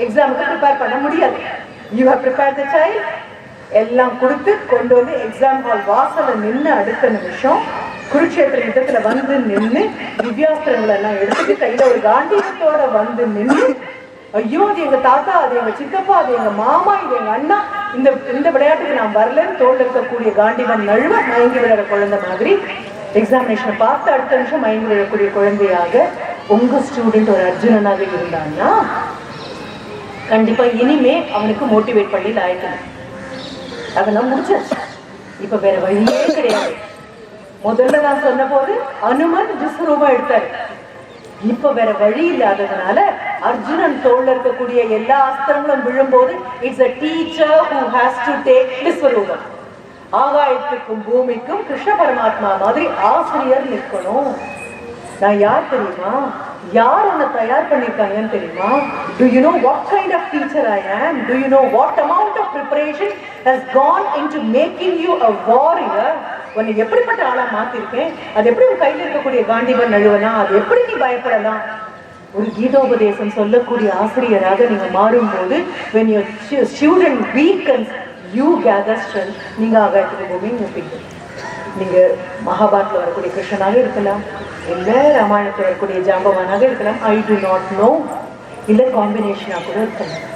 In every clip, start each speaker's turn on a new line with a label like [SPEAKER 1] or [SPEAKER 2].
[SPEAKER 1] எக்ஸாமுக்கு ப்ரிப்பேர் பண்ண முடியாது. You have prepare the child எல்லாம் கொடுத்து கொண்டு வந்து எக்ஸாம் ஹால் வாசல்ல நின்று அடுத்த நிமிஷம் குருட்சேத்திர யுத்தத்தில் வந்து நின்று திவ்யாஸ்திரங்களை எல்லாம் எடுத்துட்டு கையில் ஒரு காண்டீகத்தோட வந்து நின்று ஐயோ அது எங்கள் தாத்தா அது எங்கள் சித்தப்பா அது எங்கள் மாமா இது எங்கள் அண்ணா இந்த இந்த விளையாட்டுக்கு நான் வரலன்னு தோல் இருக்கக்கூடிய காண்டிவன் நழுவ மயங்கி விழற குழந்தை மாதிரி. எக்ஸாமினேஷனை பார்த்து அடுத்த நிமிஷம் மயங்கி விழக்கூடிய குழந்தையாக உங்கள் ஸ்டூடெண்ட் ஒரு அர்ஜுனனாக இருந்தான்னா கண்டிப்பாக இனிமே அவனுக்கு மோட்டிவேட் பண்ணி லாய்க்கணும் அதெல்லாம் முடிச்சாச்சு. இப்போ வேற வழியே கிடையாது. முதல்ல நான் சொன்ன போது அனுமன் விஸ்வரூபம் எடுத்தாரு. இப்ப வேற வழி இல்லாததுனால அர்ஜுனன் தோல்ல இருக்கக்கூடிய எல்லா அஸ்திரங்களும் விழும்போது it's a teacher who has to take விஸ்வரூபம். ஆகாயத்துக்கும் பூமிக்கும் கிருஷ்ண பரமாத்மா மாதிரி ஆசிரியர் நிற்கணும். நான் யார் தெரியுமா? யார் என்னை தயார் பண்ணியிருக்காங்கன்னு தெரியுமா? Do you know what kind of teacher I am do you know what amount of preparation has gone in to making you a warrior உன்னை எப்படிப்பட்ட ஆளாக மாற்றிருக்கேன் அது எப்படி உன் கையில் இருக்கக்கூடிய காண்டிவன் நழுவலாம் அது எப்படி நீ பயப்படலாம்? ஒரு கீதோபதேசம் சொல்லக்கூடிய ஆசிரியராக நீங்கள் மாறும்போது when your student weakens you gather strength நீங்கள் நீங்க ஆகாயத்துக்கு பூமி நீங்கள் நீங்க வரக்கூடிய கிருஷ்ணனாக இருக்கலாம். இல்ல ராமாயணத்தில் வரக்கூடிய ஜாம்பவானாக இருக்கலாம் ஐ டு நாட் நோ இல்லை காம்பினேஷனாக கூட இருக்கலாம்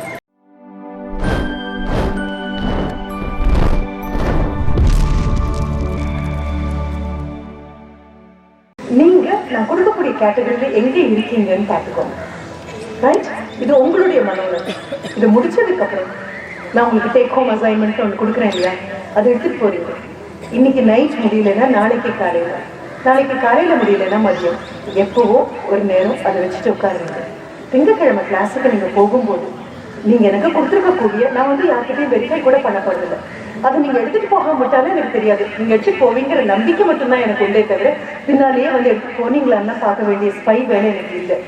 [SPEAKER 1] நீங்க நான் கொடுக்கக்கூடிய கேட்டகரியில எங்க இருக்கீங்கன்னு பார்த்துக்கோங்க. ரைட் இது உங்களுடைய மனோநலம் இது முடிச்சதுக்கு அப்புறம் நான் உங்களுக்கு டேக் ஹோம் அசைன்மெண்ட் ஒன்று கொடுக்குறேன் இல்லையா? அதை எடுத்துட்டு போறீங்க. இன்னைக்கு நைட் முடியலன்னா நாளைக்கு காலையில். நாளைக்கு காலையில முடியலன்னா மதியம் எப்பவோ ஒரு நேரம் அதை வச்சுட்டு உட்காருங்க. திங்கக்கிழமை கிளாஸுக்கு நீங்க போகும்போது நீங்க எனக்கு கொடுத்துருக்கக்கூடிய நான் வந்து யார்கிட்டையும் வெரிஃபை கூட பண்ண போறதில்லை அதை நீங்க எடுத்துட்டு போக மாட்டாலும் எனக்கு தெரியாது. நீங்க எடுத்துட்டு போவீங்கிற நம்பிக்கை மட்டும்தான் எனக்கு உண்டே தவிர பின்னாலேயே வந்து எடுத்துட்டு போனீங்களான்னா பார்க்க வேண்டிய ஸ்பை வேலை எனக்கு இல்லை.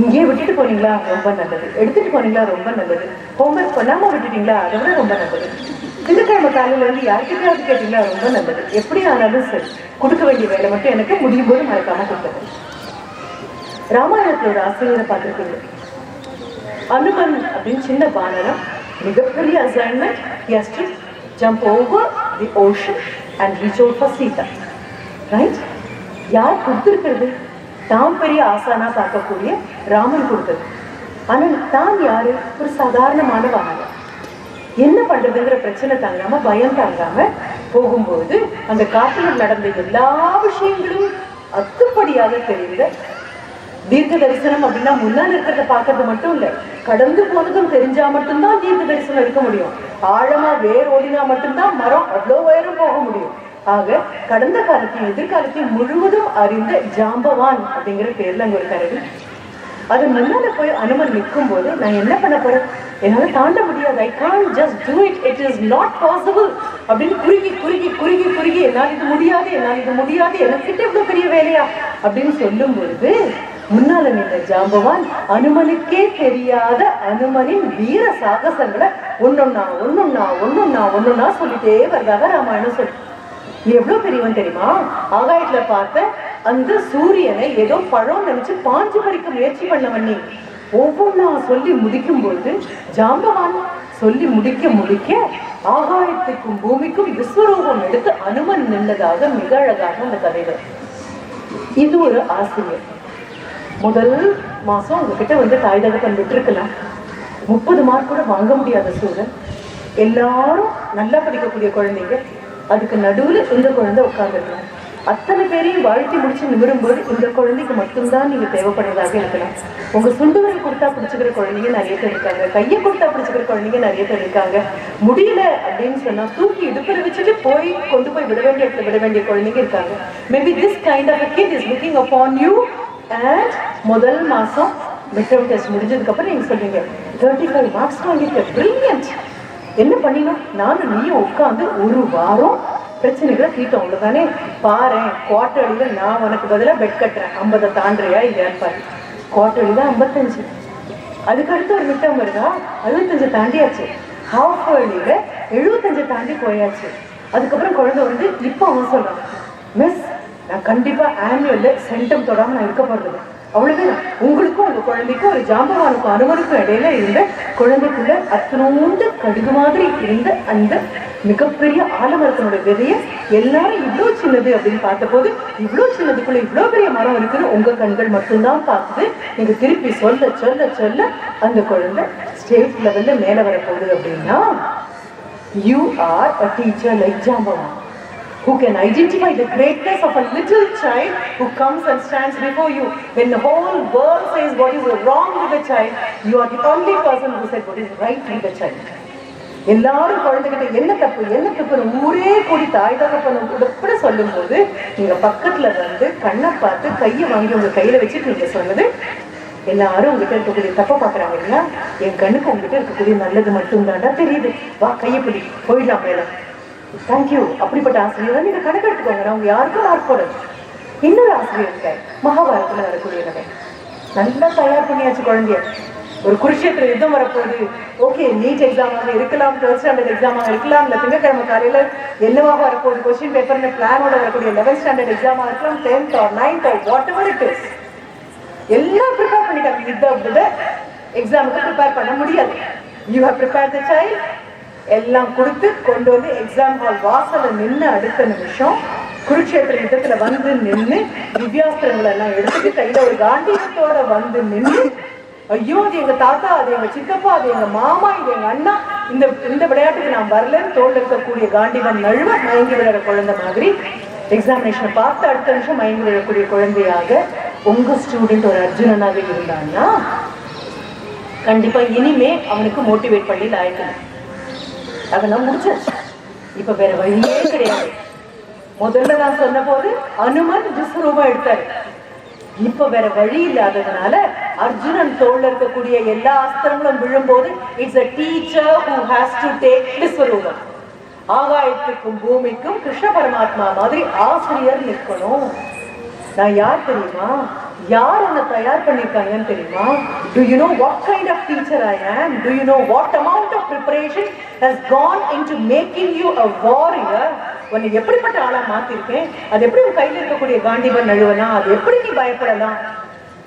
[SPEAKER 1] இங்கேயே விட்டுட்டு போனீங்களா? ரொம்ப நல்லது. எடுத்துட்டு போனீங்களா? ரொம்ப நல்லது. ஹோம்ஒர்க் பண்ணாம விட்டுட்டீங்களா? அதை விட ரொம்ப நல்லது. திங்கக்கிழமை காலையில வந்து யார்கிட்டயாவது கேட்டீங்களா? ரொம்ப நல்லது. எப்படி ஆனாலும் சரி. கொடுக்க வேண்டிய வேலை மட்டும் எனக்கு முடியும் போது மறக்காம கொடுத்தது ராமாயணத்துல ஒரு ஆசிரியரை பார்த்துருக்கீங்க. அனுமன் அப்படின்னு சின்ன பானரம் மிகப்பெரிய assignment has to jump over the ocean and reach out for Sita right யார் கொடுத்துருக்கிறது? தான் பெரிய ஆசானா பார்க்கக்கூடிய ராமன் கொடுத்தது. ஆனால் தான் யாரு? ஒரு சாதாரணமான வாகனம் என்ன பண்றதுங்கிற பிரச்சனை தாங்காம பயம் தாங்காம போகும்போது அந்த காட்டில் நடந்த எல்லா விஷயங்களும் அத்துப்படியாக தெரிந்த தீர்க்க தரிசனம் அப்படின்னா முன்னால் இருக்கிறத பார்க்கறது மட்டும் இல்லை கடந்து போனதும் தெரிஞ்சா மட்டும்தான் தீர்க்க தரிசனம் இருக்க முடியும். ஆழமா வேர் ஓடினா மட்டும்தான் மரம் அவ்வளோ உயரம் போக முடியும். ஆக கடந்த காலத்தையும் எதிர்காலத்தையும் முழுவதும் அறிந்த ஜாம்பவான் அப்படிங்கிற பேர்ல அங்க ஒரு கரடி அது முன்னால போய் அனுமன் நிற்கும் போது நான் என்ன பண்ண போறேன்? என்னால தாண்ட முடியாது. I can't just do it it is not possible அப்படின்னு குறுகி குறுகி குறுகி குறுகி என்னால் இது முடியாது என்னால் இது முடியாது எனக்கிட்ட இவ்வளோ பெரிய வேலையா? அப்படின்னு சொல்லும் பொழுது முன்னால நின்ற ஜாம்பவான் அனுமனுக்கே தெரியாத அனுமனின் வீர சாகசங்களை ஒன்னொன்னா ஒன்னொன்னா ஒன்னொன்னா ஒன்னொன்னா சொல்லிட்டே வருதாக ராமாயணம் சொல்லு. எவ்வளோ பெரியவன் தெரியுமா? ஆகாயத்துல பார்த்த அந்த சூரியனை ஏதோ பழம் நினைச்சு பாஞ்சு பறிக்க முயற்சி பண்ணவன் நீ. ஒவ்வொன்றா சொல்லி முடிக்கும் பொழுது ஜாம்பவான் சொல்லி முடிக்க முடிக்க ஆகாயத்துக்கும் பூமிக்கும் விஸ்வரூபம் எடுத்து அனுமன் நின்றதாக மிக அழகாக அந்த கதைகள். இது ஒரு ஆசிரியர். முதல் மாசம் உங்ககிட்ட வந்து தாய் தகப்பன் விட்டுருக்கலாம். முப்பது மார்க் கூட வாங்க முடியாத சூழல் எல்லாரும் நல்லா படிக்கக்கூடிய குழந்தைங்க. அதுக்கு நடுவில் இந்த குழந்தை உட்காந்துருக்கலாம் அத்தனை பேரையும் வாழ்த்தி முடிச்சு நிமிரும்போது இந்த குழந்தைக்கு மட்டும்தான் நீங்க தேவைப்படுறதாக இருக்கலாம். உங்க சுண்டுவரை கொடுத்தா பிடிச்சிக்கிற குழந்தைங்க நிறைய பேர் இருக்காங்க. கையை கொடுத்தா பிடிச்சிக்கிற குழந்தைங்க நிறைய பேர் இருக்காங்க. முடியல அப்படின்னு சொன்னா தூக்கி இடுப்பில் வச்சுட்டு போய் கொண்டு போய் விட வேண்டிய இடத்துல விட வேண்டிய குழந்தைங்க இருக்காங்க. Maybe this kind of kid is looking upon you and முதல் மாசம் மெட்ரோ டெஸ்ட் முடிஞ்சதுக்கு அப்புறம் நீங்க சொல்றீங்க தேர்ட்டி ஃபைவ் மார்க்ஸ் வாங்கியிருக்க பிரில்லியன்ட் என்ன பண்ணினோம்? நானும் நீயும் உட்காந்து ஒரு வாரம் பிரச்சனைகளை தீட்டோம் அவ்வளவுதானே பாரு குவார்டர்லியில் நான் உனக்கு பதிலாக பெட் கட்டுறேன். ஐம்பதை தாண்டுறியா இல்லையான்னு பாரு. குவார்டர்லியில் ஐம்பத்தஞ்சு. அதுக்கு அடுத்து ஒரு மிட்டம் வருதா? அறுபத்தஞ்சு தாண்டியாச்சு. ஹாஃப் இயர்லியில் எழுபத்தஞ்சு தாண்டி போயாச்சு. அதுக்கப்புறம் குழந்தை வந்து இப்போ அவன் சொல்கிறான் மிஸ் நான் கண்டிப்பாக ஆனுவல்ல சென்டம் தொடாமல் நான் இருக்க போகிறது அவ்வளவுதான். உங்களுக்கும் உங்க குழந்தைக்கும் ஒரு ஜாம்பவானுக்கும் அனுமனுக்கும் இடையில இருந்த குழந்தைக்குள்ள அத்தனோண்டு கடுகு மாதிரி இருந்த அந்த மிகப்பெரிய ஆலமரத்தினோட விதைய எல்லாரும் இவ்வளோ சின்னது அப்படின்னு பார்த்தபோது இவ்வளோ சின்னதுக்குள்ள இவ்வளோ பெரிய மரம் இருக்குன்னு உங்க கண்கள் மட்டும்தான் பார்க்குது நீங்க திருப்பி சொல்ல சொல்ல சொல்ல அந்த குழந்தை ஸ்டேட் லெவல்ல மேல வரப்போகுது அப்படின்னா you are a teacher like Jambavan who can identify the greatness of a little child who comes and stands before you. When the whole world says what is wrong with the child, you are the only person who said what is right with the child. எல்லாரும் குழந்தைகிட்ட என்ன தப்பு? என்ன தப்புன்னு ஊரே கூடி தாய் தகப்பனும் கூட சொல்லும் போது நீங்க பக்கத்துல வந்து கண்ணை பார்த்து கையை வாங்கி உங்க கையில வச்சுட்டு நீங்க சொன்னது எல்லாரும் உங்ககிட்ட இருக்கக்கூடிய தப்ப பாக்குறாங்க இல்லையா? என் கண்ணுக்கு உங்ககிட்ட இருக்கக்கூடிய நல்லது மட்டும் தாண்டா தெரியுது. வா கையை பிடி போயிடலாம் மேல. தேங்க்யூ அப்படிப்பட்ட ஆசிரியர் நீங்க கணக்கு எடுத்துக்கோங்க அவங்க யாருக்கும் மார்க் இன்னொரு ஆசிரியர் இருக்கார் மகாபாரத்துல வரக்கூடியவங்க நல்லா தயார் பண்ணியாச்சு குழந்தைய. ஒரு குருஷேத்திர யுத்தம் வரப்போகுது. ஓகே நீட் எக்ஸாமாக இருக்கலாம் தேர்ட் ஸ்டாண்டர்ட் எக்ஸாமாக இருக்கலாம் இல்லை திங்கக்கிழமை காலையில் என்னவாக வரப்போகுது? கொஸ்டின் பேப்பர்னு பிளானோட வரக்கூடிய லெவன்த் ஸ்டாண்டர்ட் எக்ஸாமாக இருக்கலாம் tenth or ninth or whatever it is எல்லாம் ப்ரிப்பேர் பண்ணிட்டாங்க. இதை விட எக்ஸாமுக்கு ப்ரிப்பேர் பண்ண முடியாது. You have prepare the child எல்லாம் கொடுத்து கொண்டு வந்து எக்ஸாம் ஹால் வாசல்ல நின்று அடுத்த நிமிஷம் குருட்சேத்திர யுத்தத்துல வந்து நின்று திவ்யாஸ்திரங்களை எல்லாம் எடுத்துட்டு கையில் ஒரு காந்தியத்தோட வந்து நின்று ஐயோ அது எங்க தாத்தா அது எங்க சித்தப்பா அது எங்க மாமா இது எங்க அண்ணா இந்த இந்த விளையாட்டுக்கு நான் வரலன்னு தோல் இருக்கக்கூடிய காண்டிவன் நழுவ மயங்கி விளையாட குழந்தை மாதிரி. எக்ஸாமினேஷனை பார்த்து அடுத்த நிமிஷம் மயங்கி விழக்கூடிய குழந்தையாக உங்க ஸ்டூடெண்ட் ஒரு அர்ஜுனனாக இருந்தான்னா கண்டிப்பா இனிமே அவனுக்கு மோட்டிவேட் பண்ணி லாய்க்கணும் அதெல்லாம் முடிச்சாச்சு. இப்ப வேற வழியே கிடையாது. முதல்ல நான் சொன்ன போது அனுமன் விஸ்வரூபம் எடுத்தாரு. இப்ப வேற வழி இல்லாததுனால அர்ஜுனன் தோல்ல இருக்கக்கூடிய எல்லா அஸ்திரங்களும் விழும்போது it's a teacher who has to take விஸ்வரூபம் ஆகாயத்துக்கும் பூமிக்கும் கிருஷ்ண பரமாத்மா மாதிரி ஆசிரியர் நிற்கணும். நான் யார் தெரியுமா? யார் என்ன தயார் பண்ணிருக்காங்கன்னு தெரியுமா? Do you know what kind of teacher I am do you know what amount of preparation has gone in to making you a warrior உன்னை எப்படிப்பட்ட ஆளா மாத்திருக்கேன்? அது எப்படி உன் கையில இருக்கக்கூடிய காந்திபன் நழுவலாம் அது எப்படி நீ பயப்படலாம்?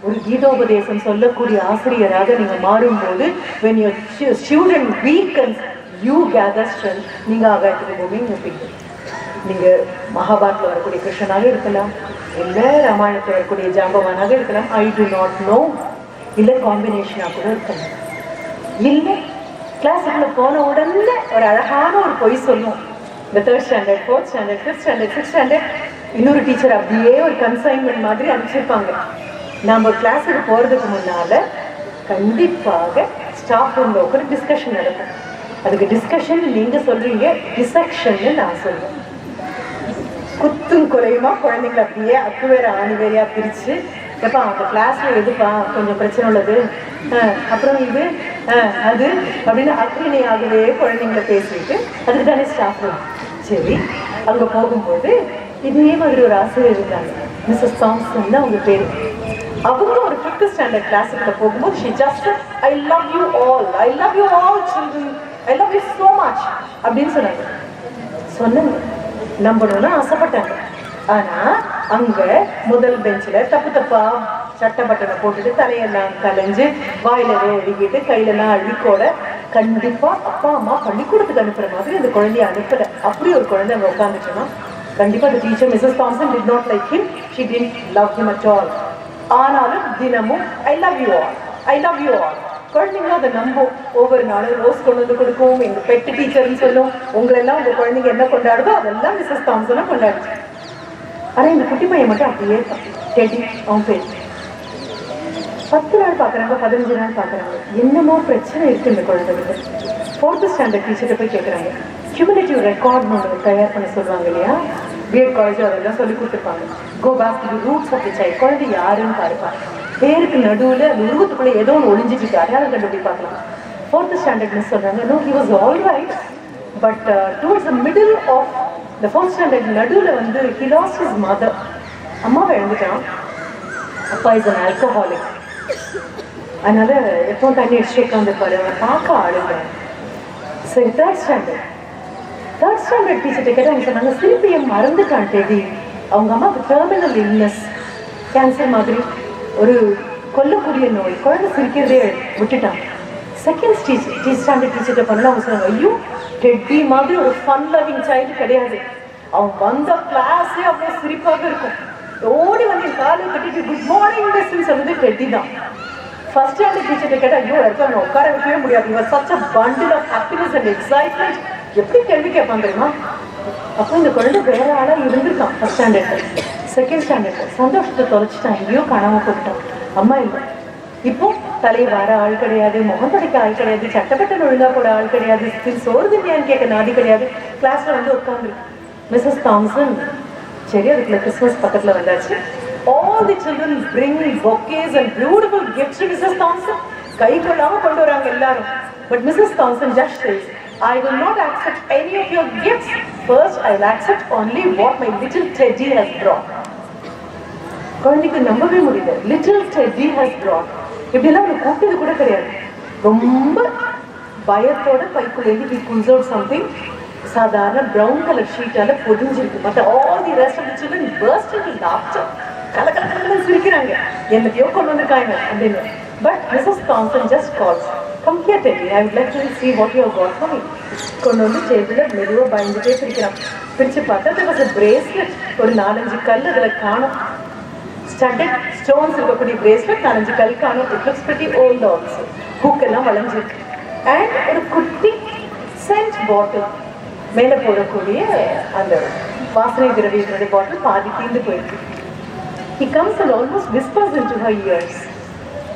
[SPEAKER 1] ஒரு கீதோபதேசம் சொல்லக்கூடிய ஆசிரியராக நீங்க மாறும்போது when your stu- student weakens you gather strength. நீங்க ஆகாயத்துக்கு பூமி நிற்பீங்க நீங்க மகாபாரத்தில் வரக்கூடிய கிருஷ்ணனாக இருக்கலாம். இல்ல ராமாயணத்தில் வரக்கூடிய ஜாம்பவானாக இருக்கலாம். ஐ டு நாட் நோ இல்ல காம்பினேஷனாக கூட இருக்கலாம். இல்லை கிளாஸுக்குள்ள போன உடனே ஒரு அழகான ஒரு பொய் சொல்லும். இந்த third standard fourth standard fifth standard sixth standard இன்னொரு டீச்சர் அப்படியே ஒரு கன்சைன்மெண்ட் மாதிரி அனுப்பிச்சிருப்பாங்க. நம்ம கிளாஸுக்கு போகிறதுக்கு முன்னால் கண்டிப்பாக ஸ்டாஃப் ரூமில் உட்காந்து டிஸ்கஷன் நடக்கும். அதுக்கு டிஸ்கஷன் நீங்கள் சொல்கிறீங்க டிசெக்ஷன்னு நான் சொல்லுவேன் குத்தும் குறையுமா குழந்தைங்களை அப்படியே அக்கு வேற ஆணி வேறையா பிரிச்சு எப்பா அந்த கிளாஸில் எதுப்பா கொஞ்சம் பிரச்சனை உள்ளது? அப்புறம் இது அது அப்படின்னு அக்ரிணையாகவே குழந்தைங்களை பேசிட்டு அதுக்கு தானே ஸ்டாஃப் சரி அங்கே போகும்போது இதே மாதிரி ஒரு ஆசிரியர் இருந்தாங்க. மிஸ்ஸஸ் தாம்சன் தான் அவங்க பேர். அவங்க ஒரு ஃபிஃப்த் ஸ்டாண்டர்ட் கிளாஸுக்கு போகும்போது she just I love you all I love you all children I love you so much அப்படின்னு சொன்னாங்க. சொன்னாங்க நம்பணும்னு ஆசைப்பட்டாங்க. ஆனால் அங்கே முதல் பெஞ்சில் தப்பு தப்பா சட்டை பட்டனை போட்டுட்டு தலையெல்லாம் கலைஞ்சு வாயிலெல்லாம் எழுதிக்கிட்டு கையிலெல்லாம் அழுக்கோட கண்டிப்பா அப்பா அம்மா பள்ளிக்கூடத்துக்கு அனுப்புற மாதிரி அந்த குழந்தைய அனுப்பல அப்படி ஒரு குழந்தை அங்க உட்காந்துச்சுன்னா கண்டிப்பா அந்த teacher Mrs Thompson did not like him she did love him at all ஆனாலும் தினமும் I love you all I love you all குழந்தைங்க அதை நம்பும். ஒவ்வொரு நாளும் ரோஸ் கொண்டு வந்து கொடுக்கும். எங்க பெட்டு டீச்சர்னு சொல்லும். உங்களெல்லாம் உங்க குழந்தைங்க என்ன கொண்டாடுதோ அதெல்லாம் மிஸ்ஸஸ் தாம்சனா கொண்டாடுச்சு. ஆனா இந்த குட்டி பையன் மட்டும் அப்படியே டெடி அவன் பேர் பத்து நாள் பார்க்குறாங்க பதினஞ்சு நாள் பார்க்குறாங்க. என்னமோ பிரச்சனை இருக்குது இந்த குழந்தைகளுக்கு ஃபோர்த்து ஸ்டாண்டர்ட் டீச்சர்கிட்ட போய் கேட்குறாங்க கியூமுலேட்டிவ் ரெக்கார்ட் ஒன்று தயார் பண்ண சொல்லுவாங்க இல்லையா? பிஎட் காலேஜ் அதெல்லாம் சொல்லி கொடுத்துருப்பாங்க. Go back to roots of the child குழந்தை யாருன்னு பாருப்பாங்க பேருக்கு நடுவில் அந்த உருவத்துக்குள்ளே ஏதோ ஒன்று ஒளிஞ்சிட்டு இருக்கு அடையாளம் கண்டுபிடி பார்க்கலாம். ஃபோர்த்து ஸ்டாண்டர்ட் மிஸ் சொல்கிறாங்க no he was all right but towards the middle of இந்த ஃபோர்த் ஸ்டாண்டர்ட் நடுவில் வந்து ஹி லாஸ்ட் ஹிஸ் மதர் அம்மாவை எழுந்துட்டான் அப்பா இஸ் அன் ஆல்கஹாலிக் அதனால எப்போ தண்ணி அடிச்சு உட்காந்துருப்பாரு அவனை பார்க்க ஆளுங்க சரி தேர்ட் ஸ்டாண்டர்ட் தேர்ட் ஸ்டாண்டர்ட் டீச்சர்கிட்ட கேட்டால் அவங்க சொன்னாங்க சிபிஎம் மறந்துட்டான் தேதி அவங்க அம்மாவுக்கு டெர்மினல் இல்னஸ் கேன்சர் மாதிரி ஒரு கொல்லக்கூடிய நோய். குழந்தை சிரிக்கிறதே விட்டுட்டான். செகண்ட் டீச்சர் டீ ஸ்டாண்டர்ட் டீச்சர்கிட்ட பண்ணலாம் அவங்க சொன்னாங்க ஐயோ டெட்டி மாதிரி ஒரு ஃபன் லவிங் சைல்டு கிடையாது. அவன் வந்த கிளாஸே அவ்வளோ சிரிப்பாக இருக்கும். ஓடி வந்து என் காலை கட்டிட்டு குட் மார்னிங் மிஸ்ன்னு சொன்னது டெட்டி தான் ஃபர்ஸ்ட் ஸ்டாண்டர்ட் டீச்சர் கேட்டா ஐயோ இடத்துல உட்கார வைக்கவே முடியாது. இவர் such a bundle of happiness and excitement எப்படி கேள்வி கேட்பான் தெரியுமா? அப்போ இந்த குழந்தை வேற ஆளாக இருந்திருக்கான் ஃபர்ஸ்ட் ஸ்டாண்டர்ட் செகண்ட் ஸ்டாண்டர்ட் சந்தோஷத்தை தொலைச்சிட்டான் எங்கேயோ காணாமல் போட்டுட்டான் அம்மா இல்லை. இப்போ தலையை வார ஆள் கிடையாது முகம் படைக்க ஆள் கிடையாது சட்டப்பட்ட ஒழுங்கா போட ஆள் கிடையாது சோறு தண்ணியான்னு கேட்க நாடி கிடையாது. கிளாஸ்ல வந்து உட்காந்துருக்கு மிஸ்ஸஸ் தாம்சன் சரி அதுக்குள்ள கிறிஸ்மஸ் பக்கத்துல வந்தாச்சு. All the children bring bouquets and beautiful gifts Mrs Thompson கை கொள்ளாம கொண்டு வராங்க எல்லாரும். But Mrs Thompson just says I will not accept any of your gifts. First I will accept only what my little Teddy has brought. குழந்தைக்கு நம்பவே முடியல. Little Teddy has brought. இப்படிலாம் அவனை கூப்பிட்டது கூட கிடையாது. ரொம்ப பயத்தோட பைக்குள்ளேருந்து ஹி குன்சர்வ் சம்திங் சாதாரண பிரவுன் கலர் ஷீட்டால பொதிஞ்சிருக்கு மற்ற all the rest of the children burst in laughter கல கல கலன்னு சிரிக்கிறாங்க என்னத்தையோ கொண்டு வந்திருக்காங்க அப்படின்னு but Mrs Thompson just calls come here Teddy I would like to see what you have got for me. கொண்டு வந்து டேபிளில் மெதுவாக பயந்துட்டே பிரிக்கிறான் பிரிச்சு பார்த்தா there was a bracelet ஒரு நாலஞ்சு கல் அதில் காணும் ஸ்டட்டட் ஸ்டோன்ஸ் இருக்கக்கூடிய பிரேஸ்லெட் நாலஞ்சு கல் காணும் it looks pretty old also hook எல்லாம் வளைஞ்சிருக்கு அண்ட் ஒரு குட்டி சென்ட் பாட்டில் மேலே போடக்கூடிய அந்த வாசனை திரவியத்தினுடைய பாட்டில் பாதி தீர்ந்து போயிருக்கு He comes and almost whispers into her ears.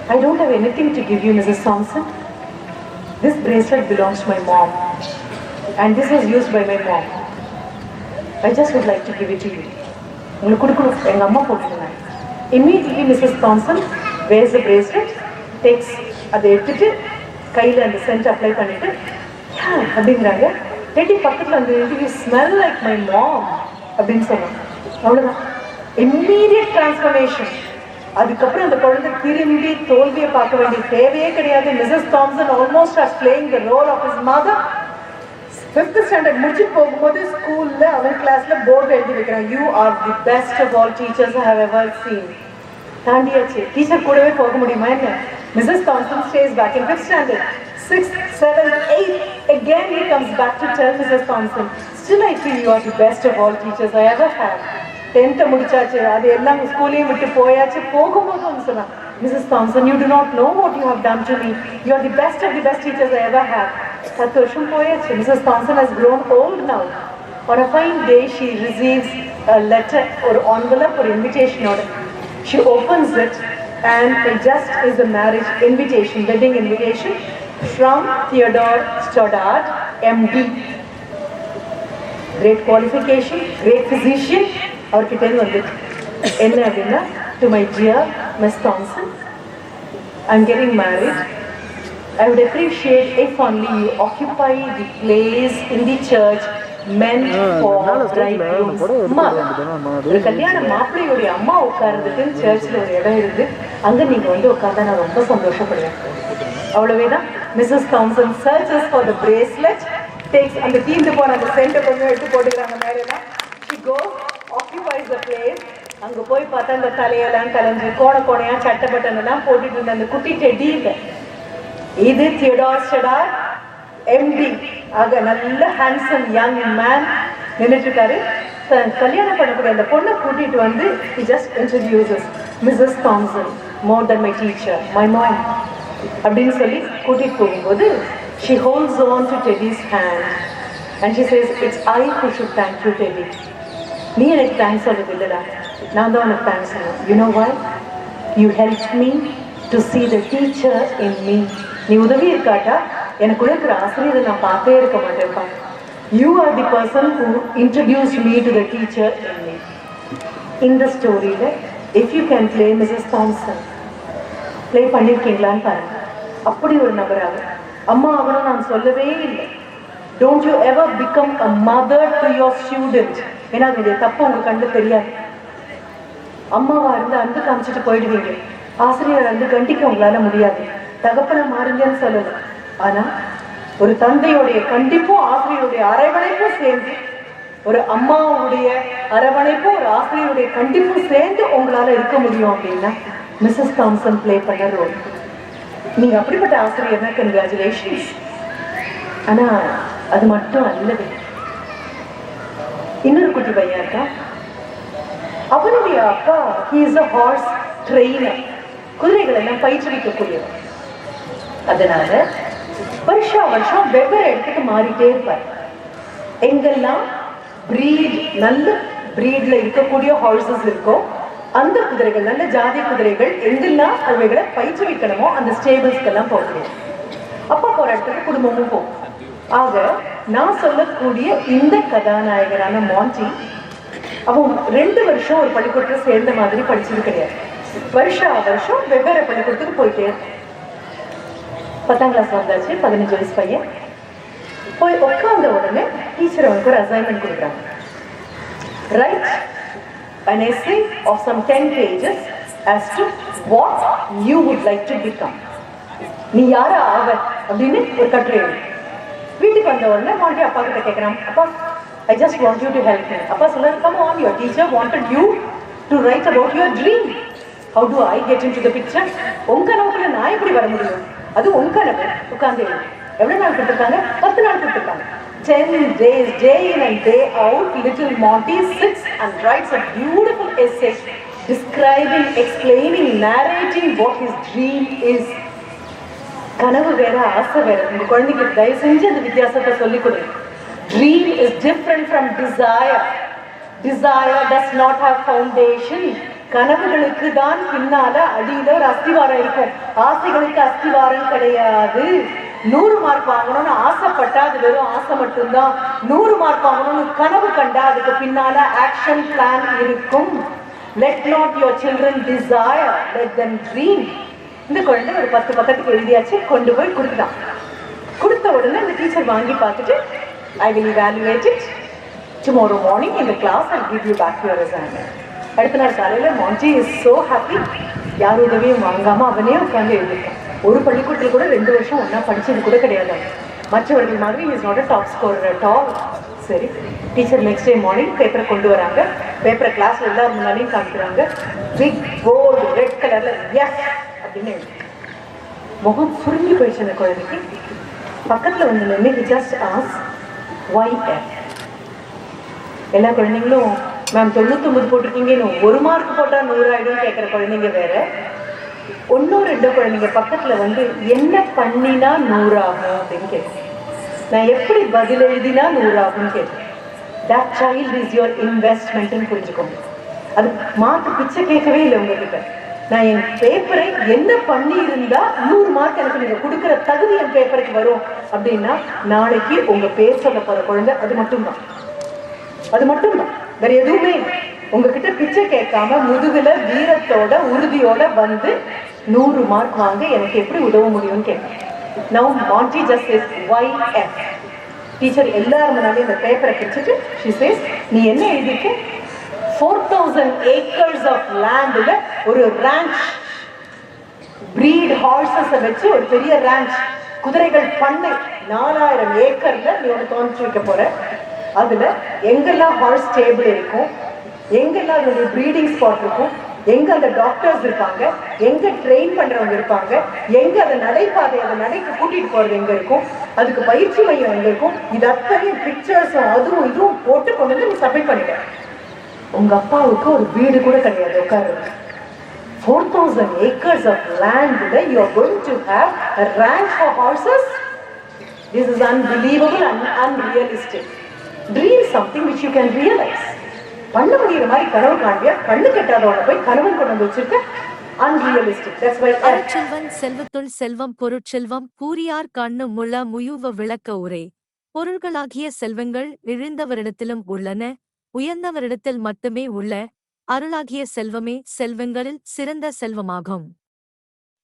[SPEAKER 1] I don't have anything to give you, Mrs. Thompson. This bracelet belongs to my mom. And this was used by my mom. I just would like to give it to you. உங்களுக்கு கொடுக்கணும் எங்கள் அம்மா போட்டுருந்தாங்க immediately Mrs Thompson wears the bracelet takes அதை எடுத்துட்டு கையில் அந்த scent apply பண்ணிட்டு "Yeah," அப்படிங்கிறாங்க டெட்டி பக்கத்தில் அந்த you smell like my mom அப்படின்னு சொன்னாங்க அவ்வளோதான் இம்மீடியட் டிரான்ஸ்ஃபர்மேஷன் அதுக்கப்புறம் அந்த குழந்தை திரும்பி தோல்வியை பார்க்க வேண்டிய தேவையே கிடையாது. Mrs Thompson almost are playing the role of his mother fifth standard முடிச்சு போகும்போது ஸ்கூலில் அவன் கிளாஸில் போர்டு எழுதி வைக்கிறான். You are the best of all teachers have ever seen தாண்டியாச்சு. Teacher கூடவே போக முடியுமா என்ன? Mrs Thompson stays back in fifth standard sixth seventh eighth again he comes back to tell Mrs. Thompson still I feel you are the best of all teachers I ever had டென்த்தை முடிச்சாச்சு அது எல்லாம் ஸ்கூலையும் விட்டு போயாச்சு போகும்போது வந்து சொன்னான் Mrs Thompson you do not know what you have done to me you are the best of the best teachers I ever have பத்து வருஷம் போயாச்சு Mrs Thompson has grown old now on a fine day she receives a letter or envelope or invitation order she opens it and it just is a marriage invitation wedding invitation From Theodore Stoddard MD great qualification great physician அவர்கிட்டேருந்து வந்துட்டு என்ன அப்படின்னா to my dear miss Thompson I'm getting married I would appreciate if only you occupy the place in the church meant for bridegroom's mother. ஒரு கல்யாண மாப்பிள்ளையுடைய அம்மா உட்கார்ந்துட்டு சர்ச்சில் ஒரு இடம் இருந்து அங்க நீங்க வந்து உட்கார்ந்தா நான் ரொம்ப சந்தோஷப்படுவேன் அவ்வளவேதான் Mrs Thompson searches for the bracelet takes அந்த தீந்து போன அந்த சென்டை கொஞ்சம் எடுத்து போட்டுக்கிறாங்க மேலாம் ஷி கோ ஆக்கியூபைஸ் த பிளேஸ் அங்கே போய் பார்த்தா அந்த தலையெல்லாம் கலைஞ்சு கோண கோணையாக சட்டப்பட்டனெல்லாம் போட்டுட்டு இருந்த அந்த குட்டி செடி இல்லை இது தியோடார் ஷெடார் எம்டி ஆக நல்ல ஹேண்ட்ஸம் யங் மேன் நின்றுட்டு இருக்காரு கல்யாணம் பண்ணக்கூடிய அந்த பொண்ணை கூட்டிட்டு வந்து just introduces Mrs Thompson more than my teacher my mom. அப்படின்னு சொல்லி கூட்டிகிட்டு போகும்போது she holds on to Teddy's hand and she says it's I who should thank you Teddy நீ எனக்கு தேங்க்ஸ் சொல்லுது இல்லைடா நான் தான் உனக்கு தேங்க்ஸ் சொல்லுவேன் you know why you help me to see the teacher in me நீ உதவி இருக்காட்டா? எனக்குள்ள இருக்கிற ஆசிரியரை நான் பார்த்தே இருக்க மாட்டேன்ப்பா. You are the person who introduce me to the teacher in me இந்த ஸ்டோரியில் if you can play Mrs Thompson play பண்ணியிருக்கீங்களான்னு பாருங்கள் அப்படி ஒரு நபராக அம்மா அவரை நான் சொல்லவே இல்லை. Don't you ever become a mother to your student ஏன்னா அதனுடைய தப்பு உங்களுக்கு கண்டு தெரியாது. அம்மாவா இருந்து அன்பு காமிச்சிட்டு போயிடுவீங்க. ஆசிரியர் வந்து கண்டிக்க உங்களால முடியாது. தகப்பனை மாறுங்கன்னு சொல்லல. ஆனா ஒரு தந்தையுடைய கண்டிப்பும் ஆசிரியருடைய அரவணைப்பும் சேர்ந்து ஒரு அம்மாவுடைய அரவணைப்பும் ஒரு ஆசிரியருடைய கண்டிப்பும் சேர்ந்து உங்களால இருக்க முடியும் அப்படின்னா மிஸ்ஸஸ் தாம்சன் பிளே பண்ண ரோல் நீங்க அப்படிப்பட்ட ஆசிரியர்னா கங்க்ராச்சுலேஷன்ஸ் ஆனா அது மட்டும் அல்லது இன்னொரு குட்டி பையன் இருக்கா? அவனுடைய அப்பா he is a horse trainer குதிரைகள் எல்லாம் பயிற்றுவிக்கக்கூடியவர். அதனால வருஷா வருஷம் வெவ்வேறு இடத்துக்கு மாறிட்டே இருப்பார். எங்கெல்லாம் பிரீட் நல்ல பிரீட்ல இருக்கக்கூடிய ஹார்சஸ் இருக்கோ அந்த குதிரைகள் நல்ல ஜாதி குதிரைகள் எங்கெல்லாம் அவைகளை பயிற்றுவிக்கணுமோ அந்த ஸ்டேபிள்ஸ்க்கெல்லாம் போகணும். அப்பா போற இடத்துக்கு குடும்பமும் போகும். ஆக நான் சொல்லக்கூடிய இந்த கதாநாயகரான மாண்டி அவன் ரெண்டு வருஷம் ஒரு பள்ளிக்கூடத்துல சேர்ந்த மாதிரி படிச்சது கிடையாது. வருஷா வருஷம் வெவ்வேறு பள்ளிக்கூடத்துக்கு போயிட்டே பத்தாம் கிளாஸ் வந்தாச்சு பதினஞ்சு வயசு பையன். போய் உட்காந்த உடனே டீச்சர் அவனுக்கு ஒரு அசைன்மெண்ட் கொடுக்குறாங்க. Write an essay of some 10 pages as to what you would like to become. நீ யாரா ஆவ அப்படின்னு ஒரு கட்டுரை வீட்டுக்கு வந்த உடனே மாண்டி அப்பா கிட்ட கேட்கறான் அப்பா I just want you to help me அப்பா சொல்றாரு come on your teacher wanted you to write about your dream how do I get into the picture உங்க கனவுக்குள்ள நான் எப்படி வர முடியும்? அது உங்க கனவு உட்காந்து எழுது. எவ்வளவு நாள் கொடுத்துருக்காங்க? பத்து நாள் கொடுத்துருக்காங்க. Ten days, day in and day out, little Monty sits and writes a beautiful essay describing, explaining, narrating what his dream is. கனவு வேற ஆசை வேற. உங்க குழந்தைக்கு தயவு செஞ்சு அந்த வித்தியாசத்தை சொல்லிக் கொடுங்க dream is different from desire desire does not have foundation கனவுகளுக்கு தான் பின்னால அடியில ஒரு அஸ்திவாரம் இருக்கும். ஆசைகளுக்கு அஸ்திவாரம் கிடையாது. நூறு மார்க் வாங்கணும்னு ஆசைப்பட்டா அது வெறும் ஆசை மட்டும்தான். நூறு மார்க் வாங்கணும்னு கனவு கண்டா அதுக்கு பின்னால ஆக்ஷன் பிளான் இருக்கும். Let not your children desire let them dream இந்த குழந்தை ஒரு பத்து பக்கத்துக்கு எழுதியாச்சு கொண்டு போய் கொடுத்தான் கொடுத்த உடனே இந்த டீச்சர் வாங்கி பார்த்துட்டு I will evaluate it tomorrow morning இந்த class I give you back your your அடுத்த நாள் காலையில் மாஞ்சி இஸ் ஸோ ஹாப்பி யார் உதவியும் வாங்காமல் அவனே உட்காந்து எழுதிருக்கான் ஒரு பள்ளிக்கூடத்தில் கூட ரெண்டு வருஷம் ஒன்றா படித்தது கூட கிடையாது. மற்றவர்கள் மாதிரி is not a top score top சரி டீச்சர் நெக்ஸ்ட் டே மார்னிங் பேப்பரை கொண்டு வராங்க. பேப்பரை கிளாஸ்ல எல்லாரும் முன்னாடியும் காமிக்கிறாங்க. பிக் கோல்டு ரெட் கலரில் எஸ் அப்படின்னு முகம் புரிஞ்சு போயிடுச்சு அந்த குழந்தைக்கு. பக்கத்தில் வந்து நின்று ஜஸ்ட் ஆஸ் ஒய் எஃப் எல்லா குழந்தைங்களும் மேம் தொண்ணூத்தொம்பது போட்டிருக்கீங்கன்னு ஒரு மார்க் போட்டால் நூறு ஆயிடும் கேட்குற குழந்தைங்க வேறு. ஒன்றும் ரெண்டு குழந்தைங்க பக்கத்துல வந்து என்ன பண்ணினா நூறாகும் அப்படின்னு கேட்டேன் நான் எப்படி பதில் எழுதினா நூறாகும்னு கேட்டேன் தட் சைல்ட் இஸ் யுவர் இன்வெஸ்ட்மெண்ட்னு புரிஞ்சுக்கோங்க. அது மார்க் பிச்சை கேட்கவே இல்லை உங்ககிட்ட. நான் என் பேப்பரை என்ன பண்ணி இருந்தா நூறு மார்க் எனக்கு நீங்க கொடுக்குற தகுதி என் பேப்பருக்கு வரும் அப்படின்னா நாளைக்கு உங்க பேர் சொல்ல போற குழந்தை அது மட்டும்தான். அது மட்டும்தான். வேற எதுவுமே உங்ககிட்ட பிச்சை கேட்காம முதுகுல வீரத்தோட உறுதியோட வந்து நூறு மார்க் வாங்க எனக்கு எப்படி உதவ முடியும்னு கேட்பேன் now Monty just is why F teacher எல்லாரும் முன்னாடி இந்த பேப்பரை பிடிச்சிட்டு ஷி சேஸ் நீ என்ன எழுதிக்க ஃபோர் தௌசண்ட் ஏக்கர்ஸ் ஆஃப் லேண்டில் ஒரு ரேஞ்ச் பிரீட் ஹார்சஸை வச்சு ஒரு பெரிய ரேஞ்ச் குதிரைகள் பண்ணு நாலாயிரம் ஏக்கரில் நீ ஒன்று தோன்றி வைக்க போகிற அதில் எங்கெல்லாம் ஹார்ஸ் ஸ்டேபிள் இருக்கும்? எங்கெல்லாம் அதோடைய ப்ரீடிங் ஸ்பாட் இருக்கும் எங்க அந்த டாக்டர்ஸ் இருப்பாங்க எங்க ட்ரெயின் பண்றவங்க இருப்பாங்க எங்க அந்த நடைபாதை அந்த நடைக்கு கூட்டிட்டு போறது எங்க இருக்கும் அதுக்கு பயிற்சி மையம் எங்க இருக்கும் இது அத்தனையும் பிக்சர்ஸும் அதுவும் இதுவும் போட்டு கொண்டு வந்து நீ சப்மிட் பண்ணிட்டேன் உங்க அப்பாவுக்கு ஒரு வீடு கூட கிடையாது உட்காரு four thousand acres of லேண்ட்ல you are going to have ranch for horses this is unbelievable un unrealistic dream something which you can realise. பண்ண முடியிற மாதிரி கனவு காண்பியா? கண்ணு கெட்டாதவன போய் கனவன் கொண்டு வந்து வச்சிருக்க
[SPEAKER 2] அருட்செல்வன் செல்வத்துள் செல்வம் பொருட்செல்வம் கூறியார் கண்ணு முள முயுவ விளக்க உரை. பொருள்களாகிய செல்வங்கள் இழிந்தவரிடத்திலும் உள்ளன உயர்ந்தவரிடத்தில் மட்டுமே உள்ள அருளாகிய செல்வமே செல்வங்களில் சிறந்த செல்வமாகும்.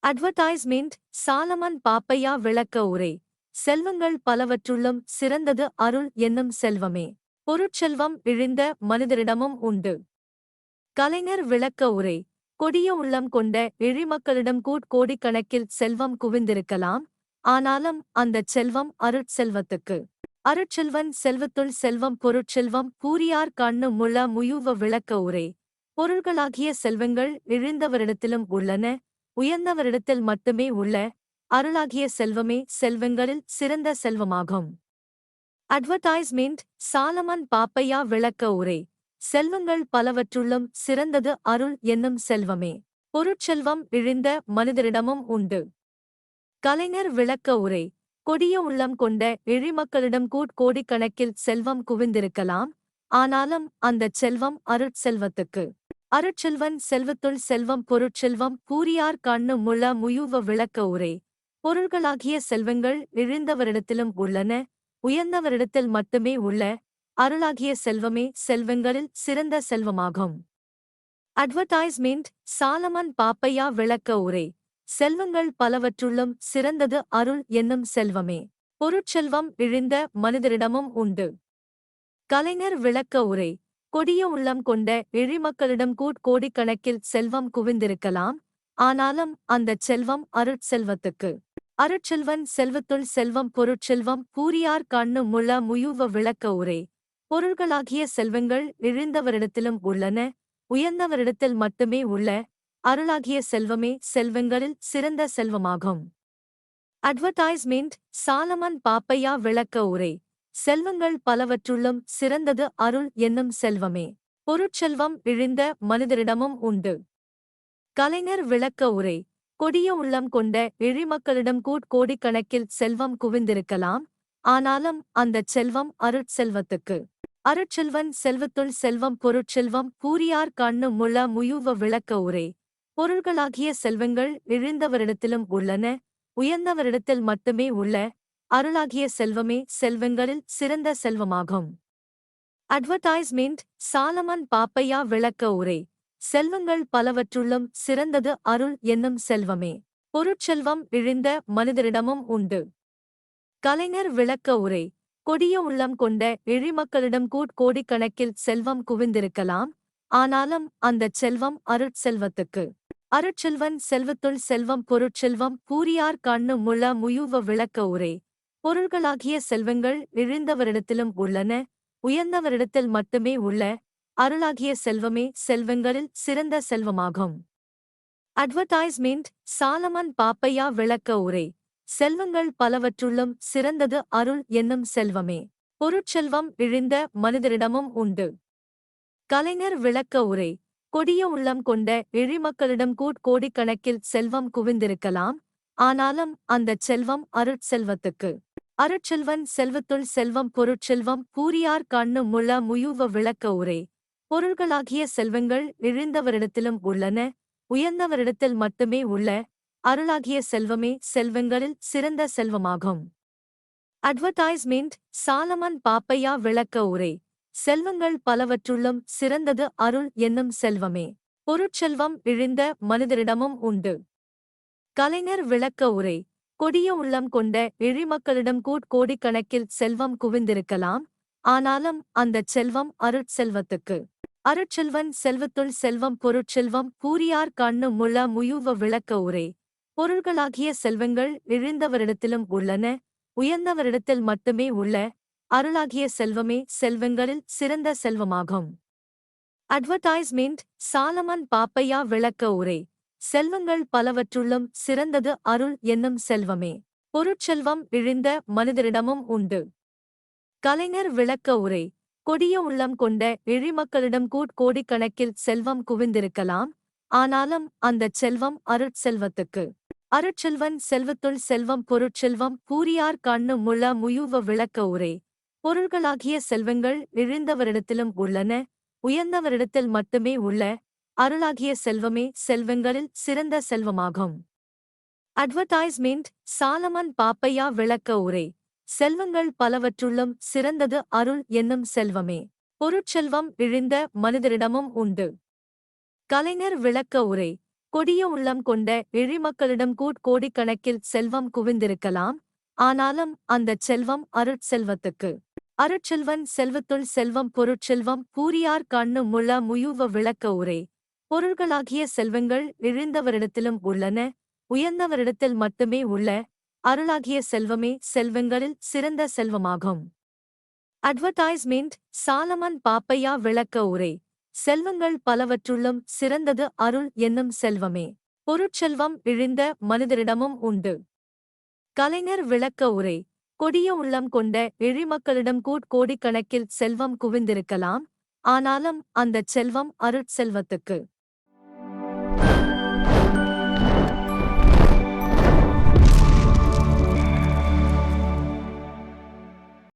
[SPEAKER 2] அட்வர்டைஸ்மெண்ட் சாலமன் பாப்பையா விளக்க உரை. செல்வங்கள் பலவற்றுள்ளும் சிறந்தது அருள் என்னும் செல்வமே. பொருட்செல்வம் இழிந்த மனிதரிடமும் உண்டு. கலைஞர் விளக்க உரை. கொடிய உள்ளம் கொண்ட இழிமக்களிடம் கோடிக்கணக்கில் செல்வம் குவிந்திருக்கலாம். ஆனாலும் அந்தச் செல்வம் அருட்செல்வத்துக்கு. அருட்செல்வன் செல்வத்துள் செல்வம் பொருட்செல்வம் கூறியார் கண்ணு முழ முயுவ விளக்க உரை. பொருள்களாகிய செல்வங்கள் இழிந்தவரிடத்திலும் உள்ளன. உயர்ந்தவரிடத்தில் மட்டுமே உள்ள அருளாகிய செல்வமே செல்வங்களில் சிறந்த செல்வமாகும். அட்வர்டைஸ்மெண்ட் சாலமன் பாப்பையா விளக்க உரை. செல்வங்கள் பலவற்றுள்ளும் சிறந்தது அருள் என்னும் செல்வமே. பொருட்செல்வம் இழிந்த மனிதரிடமும் உண்டு. கலைஞர் விளக்க உரை. கொடிய உள்ளம் கொண்ட எழிமக்களிடம் கூட்கோடிக்கணக்கில் செல்வம் குவிந்திருக்கலாம். ஆனாலும் அந்தச் செல்வம் அருட்செல்வத்துக்கு அருட்செல்வன் செல்வத்துள் செல்வம் பொருட்செல்வம் பூரியார் கண்ணு முள்ள முயுவ விளக்க உரை. பொருள்களாகிய செல்வங்கள் இழிந்தவரிடத்திலும் உள்ளன. உயர்ந்தவரிடத்தில் மட்டுமே உள்ள அருளாகிய செல்வமே செல்வங்களில் சிறந்த செல்வமாகும். அட்வர்டைஸ்மெண்ட் சாலமன் பாப்பையா விளக்க உரை. செல்வங்கள் பலவற்றுள்ளும் சிறந்தது அருள் என்னும் செல்வமே. பொருட்செல்வம் இழிந்த மனிதரிடமும் உண்டு. கலைஞர் விளக்க உரை. கொடிய உள்ளம் கொண்ட எழிமக்களிடம் கூட்கோடிக்கணக்கில் செல்வம் குவிந்திருக்கலாம். ஆனாலும் அந்தச் செல்வம் அருட்செல்வத்துக்கு. அருட்செல்வன் செல்வத்துள் செல்வம் பொருட்செல்வம் பூரியார் கண்ணு முள்ள முயுவ விளக்க உரை. பொருள்களாகிய செல்வங்கள் இழிந்தவரிடத்திலும் உள்ளன உயர்ந்தவரிடத்தில் மட்டுமே உள்ள அருளாகிய செல்வமே செல்வங்களில் சிறந்த செல்வமாகும். அட்வர்டைஸ்மெண்ட் சாலமன் பாப்பையா விளக்க உரை. செல்வங்கள் பலவற்றுள்ளும் சிறந்தது அருள் என்னும் செல்வமே. பொருட்செல்வம் இழிந்த மனிதரிடமும் உண்டு. கலைஞர் விளக்க உரை. கொடிய உள்ளம் கொண்ட எழிமக்களிடம் கூட்கோடிக்கணக்கில் செல்வம் குவிந்திருக்கலாம். ஆனாலும் அந்தச் செல்வம் அருட்செல்வத்துக்கு. அருட்செல்வன் செல்வத்துள் செல்வம் பொருட்செல்வம் பூரியார் கண்ணு முள்ள முயுவ விளக்க உரை. பொருள்களாகிய செல்வங்கள் இழிந்தவரிடத்திலும் உள்ளன உயர்ந்தவரிடத்தில் மட்டுமே உள்ள அருளாகிய செல்வமே செல்வங்களில் சிறந்த செல்வமாகும். அட்வர்டைஸ்மெண்ட் சாலமன் பாப்பையா விளக்க உரை. செல்வங்கள் பலவற்றுள்ளும் சிறந்தது அருள் என்னும் செல்வமே. பொருட்செல்வம் இழிந்த மனிதரிடமும் உண்டு. கலைஞர் விளக்க உரை. கொடிய உள்ளம் கொண்ட எழிமக்களிடம் கூட்கோடிக்கணக்கில் செல்வம் குவிந்திருக்கலாம். ஆனாலும் அந்தச் செல்வம் அருட்செல்வத்துக்கு அருட்செல்வன் செல்வத்துள் செல்வம் பொருட்செல்வம் பூரியார் கண்ணு முள்ள முயுவ விளக்க உரை. பொருள்களாகிய செல்வங்கள் இழிந்தவரிடத்திலும் உள்ளன. உயர்ந்தவரிடத்தில் மட்டுமே உள்ள அருளாகிய செல்வமே செல்வங்களில் சிறந்த செல்வமாகும். அட்வர்டைஸ்மெண்ட் சாலமன் பாப்பையா விளக்க உரை. செல்வங்கள் பலவற்றுள்ளும் சிறந்தது அருள் என்னும் செல்வமே. பொருட்செல்வம் இழிந்த மனிதரிடமும் உண்டு. கலைஞர் விளக்க உரை. கொடிய உள்ளம் கொண்ட எழிமக்களிடம் கூட்கோடிக்கணக்கில் செல்வம் குவிந்திருக்கலாம். ஆனாலும் அந்தச் செல்வம் அருட்செல்வத்துக்கு அருட்செல்வன் செல்வத்துள் செல்வம் பொருட்செல்வம் பூரியார் கண்ணு முள்ள முயுவ விளக்க உரை. பொருள்களாகிய செல்வங்கள் இழிந்தவரிடத்திலும் உள்ளன உயர்ந்தவரிடத்தில் மட்டுமே உள்ள அருளாகிய செல்வமே செல்வங்களில் சிறந்த செல்வமாகும். அட்வர்டைஸ்மெண்ட் சாலமன் பாப்பையா விளக்க உரை. செல்வங்கள் பலவற்றுள்ளும் சிறந்தது அருள் என்னும் செல்வமே. பொருட்செல்வம் இழிந்த மனிதரிடமும் உண்டு. கலைஞர் விளக்க உரை. கொடிய உள்ளம் கொண்ட எழிமக்களிடம் கூட்கோடிக்கணக்கில் செல்வம் குவிந்திருக்கலாம். ஆனாலும் அந்தச் செல்வம் அருட்செல்வத்துக்கு. அருட்செல்வன் செல்வத்துள் செல்வம் பொருட்செல்வம் பூரியார் கண்ணு முள முயுவ விளக்க உரை. பொருள்களாகிய செல்வங்கள் இழிந்தவரிடத்திலும் உள்ளன உயர்ந்தவரிடத்தில் மட்டுமே உள்ள அருளாகிய செல்வமே செல்வங்களில் சிறந்த செல்வமாகும். அட்வர்டைஸ்மெண்ட் சாலமன் பாப்பையா விளக்க உரை. செல்வங்கள் பலவற்றுள்ளும் சிறந்தது அருள் என்னும் செல்வமே. பொருட்செல்வம் இழிந்த மனிதரிடமும் உண்டு. கலைஞர் விளக்க உரை. கொடிய உள்ளம் கொண்ட எழிமக்களிடம் கூட்கோடிக்கணக்கில் செல்வம் குவிந்திருக்கலாம். ஆனாலும் அந்தச் செல்வம் அருட்செல்வத்துக்கு. அருட்செல்வன் செல்வத்துள் செல்வம் பொருட்செல்வம் பூரியார் கண்ணு முள்ள முயுவ விளக்க உரை. பொருள்களாகிய செல்வங்கள் இழிந்தவரிடத்திலும் உள்ளன உயர்ந்தவரிடத்தில் மட்டுமே உள்ள. அருளாகிய செல்வமே செல்வங்களில் சிறந்த செல்வமாகும். அட்வர்டைஸ்மெண்ட் சாலமன் பாப்பையா விளக்க உரை. செல்வங்கள் பலவற்றுள்ளும் சிறந்தது அருள் என்னும் செல்வமே. பொருட்செல்வம் இழிந்த மனிதரிடமும் உண்டு. கலைஞர் விளக்க உரை. கொடிய உள்ளம் கொண்ட எழிமக்களிடம் கூட்கோடிக்கணக்கில் செல்வம் குவிந்திருக்கலாம். ஆனாலும் அந்தச் செல்வம் அருட்செல்வத்துக்கு. அருட்செல்வன் செல்வத்துள் செல்வம் பொருட்செல்வம் பூரியார் கண்ணு முள்ள முயுவ விளக்க உரை. பொருள்களாகிய செல்வங்கள் இழிந்தவரிடத்திலும் உள்ளன. உயர்ந்தவரிடத்தில் மட்டுமே உள்ள அருளாகிய செல்வமே செல்வங்களில் சிறந்த செல்வமாகும். அட்வர்டைஸ்மெண்ட் சாலமன் பாப்பையா விளக்க உரை. செல்வங்கள் பலவற்றுள்ளும் சிறந்தது அருள் என்னும் செல்வமே. பொருட்செல்வம் இழிந்த மனிதரிடமும் உண்டு. கலைஞர் விளக்க உரை. கொடிய உள்ளம் கொண்ட எழிமக்களிடம் கூட்கோடிக்கணக்கில் செல்வம் குவிந்திருக்கலாம். ஆனாலும் அந்தச் செல்வம் அருட்செல்வத்துக்கு.